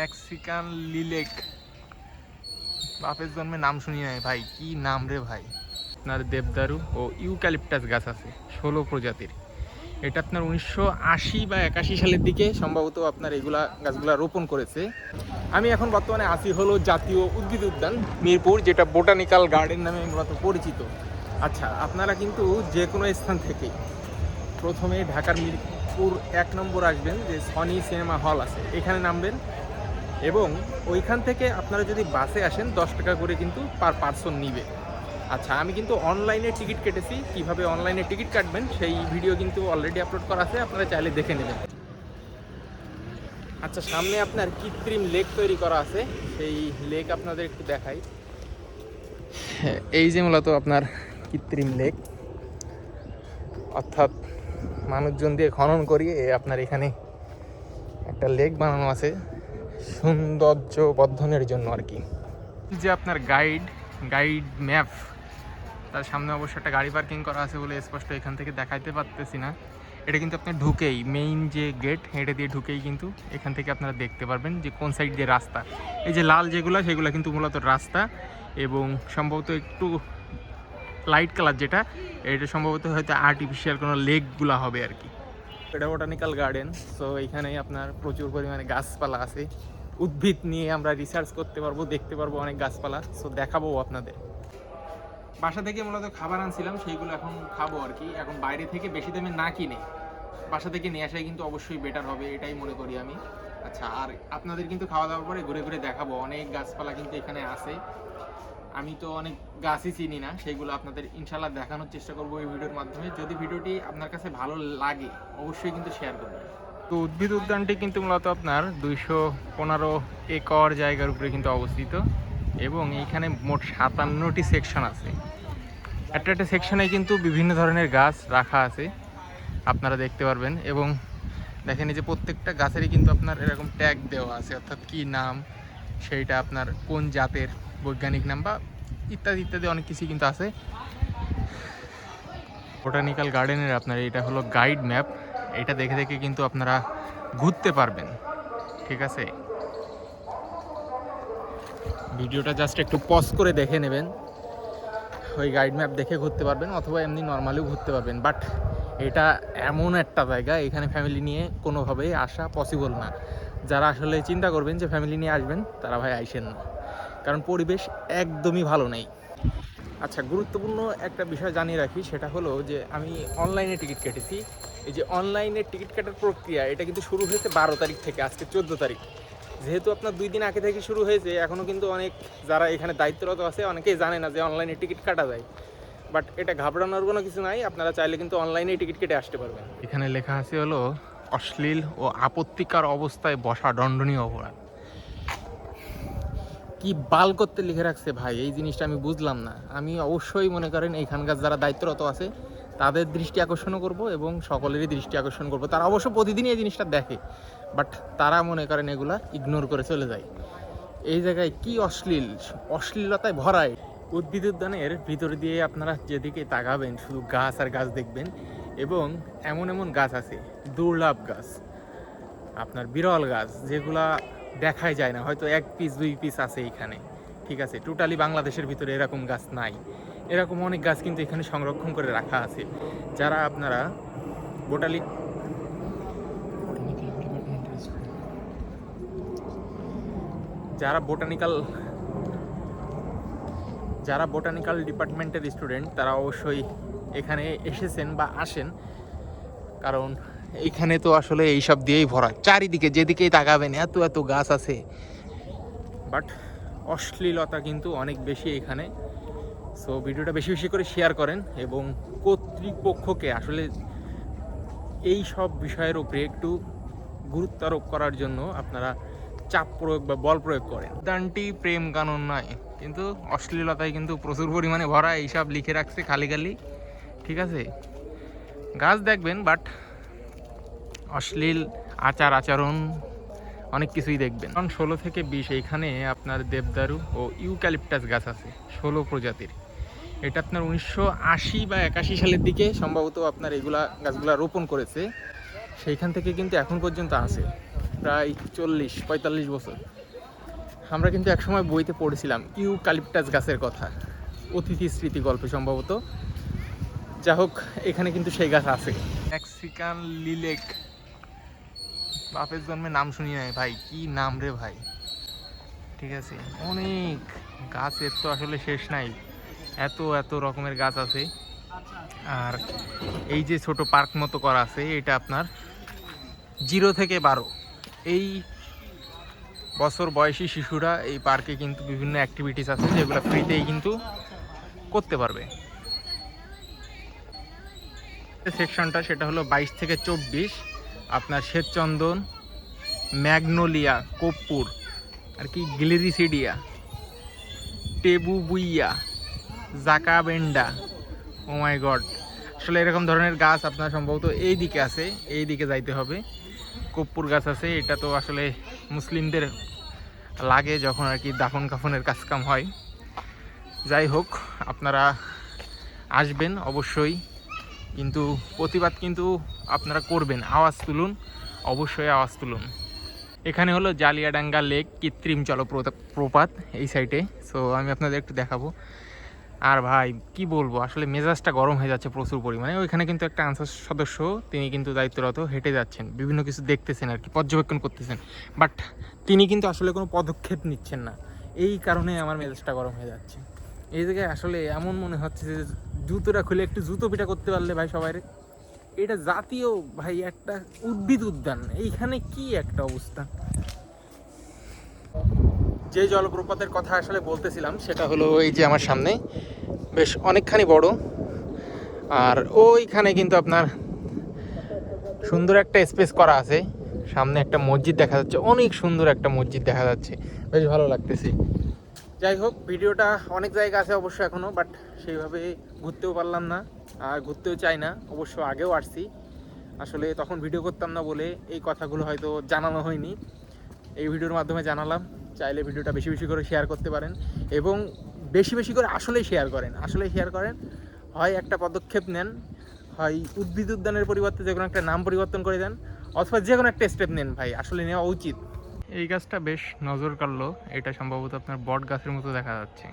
Mexican lilac. বাপের জন্মে নাম শুনি নাই, ভাই। কি নাম রে ভাই? আপনার দেবদারু ও ইউক্যালিপটাস গাছ আছে, ষোলো প্রজাতির। এটা আপনার উনিশশো আশি বা একাশি সালের দিকে সম্ভবত আপনার এগুলা গাছগুলা রোপণ করেছে। আমি এখন বর্তমানে আসি হলো জাতীয় উদ্ভিদ উদ্যান, মিরপুর, যেটা বোটানিক্যাল গার্ডেন নামে মূলত পরিচিত। আচ্ছা আপনারা কিন্তু যে কোনো স্থান থেকে প্রথমে ঢাকার মিরপুর এক নম্বর আসবেন, যে সনি সিনেমা হল আছে। এখানে নামবেন। এবং ওইখান থেকে আপনারা যদি বাসে আসেন, দশ টাকা করে কিন্তু পার পার্সন নিবে। আচ্ছা আমি কিন্তু অনলাইনে টিকিট কেটেছি। কীভাবে অনলাইনে টিকিট কাটবেন, সেই ভিডিও কিন্তু অলরেডি আপলোড করা আছে। আপনারা চাইলে দেখে নেবেন। আচ্ছা সামনে আপনার কৃত্রিম লেক তৈরি করা আছে। সেই লেক আপনাদের একটু দেখাই। এই যে মূলত আপনার কৃত্রিম লেক অর্থাৎ মানুষজন দিয়ে খনন করিয়ে আপনার এখানে একটা লেক বানানো আছে। সৌন্দর্য বর্ধনের জন্য আর কি। যে আপনার গাইড গাইড ম্যাপ তার সামনে অবশ্য একটা গাড়ি পার্কিং করা আছে বলে স্পষ্ট এখান থেকে দেখাইতে পারতেছি না। এটা কিন্তু আপনার ঢুকেই মেইন যে গেট এটা দিয়ে ঢুকেই কিন্তু এখান থেকে আপনারা দেখতে পারবেন যে কোন সাইড দিয়ে রাস্তা। এই যে লাল যেগুলো, সেগুলো কিন্তু মূলত রাস্তা এবং সম্ভবত একটু লাইট কালার যেটা, এটা সম্ভবত হয়তো আর্টিফিশিয়াল কোনো লেকগুলো হবে আর কি। এটা বোটানিক্যাল গার্ডেন সো এখানে আপনার প্রচুর পরিমাণে গাছপালা আছে। উদ্ভিদ নিয়ে আমরা রিসার্চ করতে পারব, দেখতে পারব অনেক গাছপালা সো দেখাবো আপনাদের। বাসা থেকে মূলত খাবার আনছিলাম, সেইগুলো এখন খাব আর কি। এখন বাইরে থেকে বেশি দামে না কিনে, বাসা থেকে নিয়ে আসাই কিন্তু অবশ্যই বেটার হবে, এটাই মনে করি আমি। আচ্ছা আর আপনাদের কিন্তু খাওয়া দাওয়ার পরে ঘুরে ঘুরে দেখাবো, অনেক গাছপালা কিন্তু এখানে আছে। আমি তো অনেক গাছই চিনি না সেইগুলো আপনাদের ইনশাল্লাহ দেখানোর চেষ্টা করব এই ভিডিওর মাধ্যমে। যদি ভিডিওটি আপনার কাছে ভালো লাগে, অবশ্যই কিন্তু শেয়ার করবেন। তো উদ্ভিদ উদ্যানটি কিন্তু মূলত আপনার দুইশো পনেরো একর জায়গার উপরে কিন্তু অবস্থিত এবং এইখানে মোট সাতান্নটি সেকশন আছে। একটা একটা সেকশনে কিন্তু বিভিন্ন ধরনের গাছ রাখা আছে, আপনারা দেখতে পারবেন। এবং দেখেন এই যে প্রত্যেকটা গাছেরই কিন্তু আপনার এরকম ট্যাগ দেওয়া আছে, অর্থাৎ কি নাম, সেইটা আপনার কোন জাতের বৈজ্ঞানিক নাম বা ইত্যাদি ইত্যাদি অনেক কিছুই কিন্তু আছে। বোটানিক্যাল গার্ডেনের আপনার এটা হলো গাইড ম্যাপ এটা দেখে দেখে কিন্তু আপনারা ঘুরতে পারবেন। ঠিক আছে? ভিডিওটা জাস্ট একটু পজ করে দেখে নেবেন। ওই গাইড ম্যাপ দেখে ঘুরতে পারবেন, অথবা এমনি নর্মালিও ঘুরতে পারবেন। বাট এটা এমন একটা জায়গা, এখানে ফ্যামিলি নিয়ে কোনোভাবেই আসা পসিবল না। যারা আসলে চিন্তা করবেন যে ফ্যামিলি নিয়ে আসবেন, তারা ভাই আইসেন না। কারণ পরিবেশ একদমই ভালো নেই। আচ্ছা গুরুত্বপূর্ণ একটা বিষয় জানিয়ে রাখি, সেটা হলো যে আমি অনলাইনে টিকিট কেটেছি। এই যে অনলাইনে টিকিট কাটার প্রক্রিয়া, এটা কিন্তু শুরু হয়েছে বারো তারিখ থেকে, আজকে চোদ্দ তারিখ। যেহেতু আপনার দুই দিন আগে থেকে শুরু হয়েছে এখনও কিন্তু অনেক যারা এখানে দায়িত্বরত আছে, অনেকেই জানে না যে অনলাইনে টিকিট কাটা যায়। বাট এটা ঘাবড়ানোর কোনো কিছু নাই, আপনারা চাইলে কিন্তু অনলাইনে টিকিট কেটে আসতে পারবেন। এখানে লেখা আছে হলো, অশ্লীল ও আপত্তিকর অবস্থায় বসা দণ্ডনীয় অপরাধ। কি বাল করতে লিখে রাখছে ভাই? এই জিনিসটা আমি বুঝলাম না। আমি অবশ্যই মনে করেন এইখানকার যারা দায়িত্বরত আছে, তাদের দৃষ্টি আকর্ষণও করব এবং সকলেরই দৃষ্টি আকর্ষণ করব। তারা অবশ্য প্রতিদিনই এই জিনিসটা দেখে বাট তারা মনে করেন এগুলা ইগনোর করে চলে যায়। এই জায়গায় কি অশ্লীল, অশ্লীলতায় ভরায়। উদ্ভিদ উদ্যানের ভিতর দিয়ে আপনারা যেদিকে তাকাবেন, শুধু গাছ আর গাছ দেখবেন এবং এমন এমন গাছ আছে, দুর্লভ গাছ। আপনার বিরল গাছ, যেগুলা দেখাই যায় না। হয়তো এক পিস দুই পিস আছে এখানে। ঠিক আছে টোটালি বাংলাদেশের ভিতরে এরকম গাছ নাই। এরকম অনেক গাছ কিন্তু এখানে সংরক্ষণ করে রাখা আছে। যারা আপনারা বোটালি যারা বোটানিক্যাল যারা বোটানিক্যাল ডিপার্টমেন্টের স্টুডেন্ট তারা অবশ্যই এখানে এসেছেন বা আসেন। কারণ এইখানে তো আসলে এইসব দিয়েই ভরা। চারিদিকে যেদিকেই তাকাবেন, এত এত গাছ আছে। বাট অশ্লীলতা কিন্তু অনেক বেশি এখানে। সো ভিডিওটা বেশি বেশি করে শেয়ার করেন এবং কর্তৃপক্ষকে আসলে এই সব বিষয়ের উপরে একটু গুরুত্ব আরোপ করার জন্য আপনারা চাপ প্রয়োগ বা বল প্রয়োগ করেন। উদ্যানটি প্রেম কানুন নয়, কিন্তু অশ্লীলতায় কিন্তু প্রচুর পরিমাণে ভরা। এইসব লিখে রাখছে খালি খালি। ঠিক আছে? গাছ দেখবেন বাট অশ্লীল আচার আচরণ অনেক কিছুই দেখবেন। কারণ ষোলো থেকে বিশ এইখানে আপনার দেবদারু ও ইউক্যালিপটাস গাছ আছে, ষোলো প্রজাতির। এটা আপনার উনিশশো আশি বা একাশি সালের দিকে সম্ভবত আপনার এগুলা গাছগুলা রোপণ করেছে। সেইখান থেকে কিন্তু এখন পর্যন্ত আছে, প্রায় চল্লিশ, পঁয়তাল্লিশ বছর। আমরা কিন্তু একসময় বইতে পড়েছিলাম ইউ কালিপটাস গাছের কথা, অতিথি স্মৃতি গল্পে সম্ভবত। যা হোক এখানে কিন্তু সেই গাছ আছে। মেক্সিকান লিলেক বাপের জন্মে নাম শুনি নাই, ভাই। কি নাম রে ভাই? ঠিক আছে, অনেক গাছের তো আসলে শেষ নাই। এত এত রকমের গাছ আছে। আর এই যে ছোট পার্ক মতো করা আছে, এটা আপনার জিরো থেকে বারো। এই বছর বয়সী শিশুরা এই পার্কে কিন্তু বিভিন্ন অ্যাক্টিভিটিস আছে, যেগুলো ফ্রিতেই কিন্তু করতে পারবে। সেকশনটা সেটা হলো বাইশ থেকে চব্বিশ। আপনার শ্বেতচন্দন, ম্যাগনোলিয়া, কর্পূর, আর কি গ্লিরিসিডিয়া, টেবুবুইয়া, জাকাবেন্ডা। ও মাই গড আসলে এরকম ধরনের গাছ আপনার সম্ভবত এই দিকে আছে, এই দিকে যাইতে হবে। কর্পূর গাছ আছে, এটা তো আসলে মুসলিমদের লাগে যখন আর কি দাফন কাফনের কাজকাম হয়। যাই হোক, আপনারা আসবেন অবশ্যই। কিন্তু প্রতিবাদ কিন্তু আপনারা করবেন। আওয়াজ তুলুন, অবশ্যই আওয়াজ তুলুন। এখানে হলো জালিয়াডাঙ্গা লেক, কৃত্রিম জলপ্রপাত এই সাইডে সো আমি আপনাদের একটু দেখাবো। আর ভাই, কি বলব? আসলে মেজাজটা গরম হয়ে যাচ্ছে প্রচুর পরিমাণে। ওইখানে কিন্তু একটা আনসার সদস্য, তিনি কিন্তু দায়িত্বরত, হেঁটে যাচ্ছেন। বিভিন্ন কিছু দেখতেছেন আর কি, পর্যবেক্ষণ করতেছেন। বাট তিনি কিন্তু আসলে কোনো পদক্ষেপ নিচ্ছেন না। এই কারণে আমার মেজাজটা গরম হয়ে যাচ্ছে। এই জায়গায় আসলে এমন মনে হচ্ছে যে জুতোটা খুলে একটু জুতো পিটা করতে পারলে ভাই সবাই এটা জাতীয় ভাই একটা উদ্ভিদ উদ্যান, এইখানে কি একটা অবস্থা? যে জলপ্রপাতের কথা আসলে বলতেছিলাম, সেটা হলো এই যে আমার সামনে, বেশ অনেকখানি বড়। আর ওইখানে কিন্তু আপনার সুন্দর একটা স্পেস করা আছে। সামনে একটা মসজিদ দেখা যাচ্ছে, অনেক সুন্দর একটা মসজিদ দেখা যাচ্ছে। বেশ ভালো লাগতেছে। যাই হোক, ভিডিওটা অনেক জায়গা আছে অবশ্য এখনও বাট সেইভাবে ঘুরতেও পারলাম না, আর ঘুরতেও চাই না, অবশ্য আগেও আসছি। আসলে তখন ভিডিও করতাম না বলে এই কথাগুলো হয়তো জানানো হয়নি। এই ভিডিওর মাধ্যমে জানালাম, চাইলে ভিডিওটা বেশি বেশি করে শেয়ার করতে পারেন, এবং বেশি বেশি করে আসলেই শেয়ার করেন আসলে শেয়ার করেন। হয় একটা পদক্ষেপ নেন, হয় উদ্ভিদ উদ্যানের পরিবর্তে যে কোনো একটা নাম পরিবর্তন করে দেন, অথবা যে কোনো একটা স্টেপ নেন ভাই, আসলে নেওয়া উচিত। এই গাছটা বেশ নজর কাড়লো। এটা সম্ভবত আপনার বট গাছের মতো দেখা যাচ্ছে।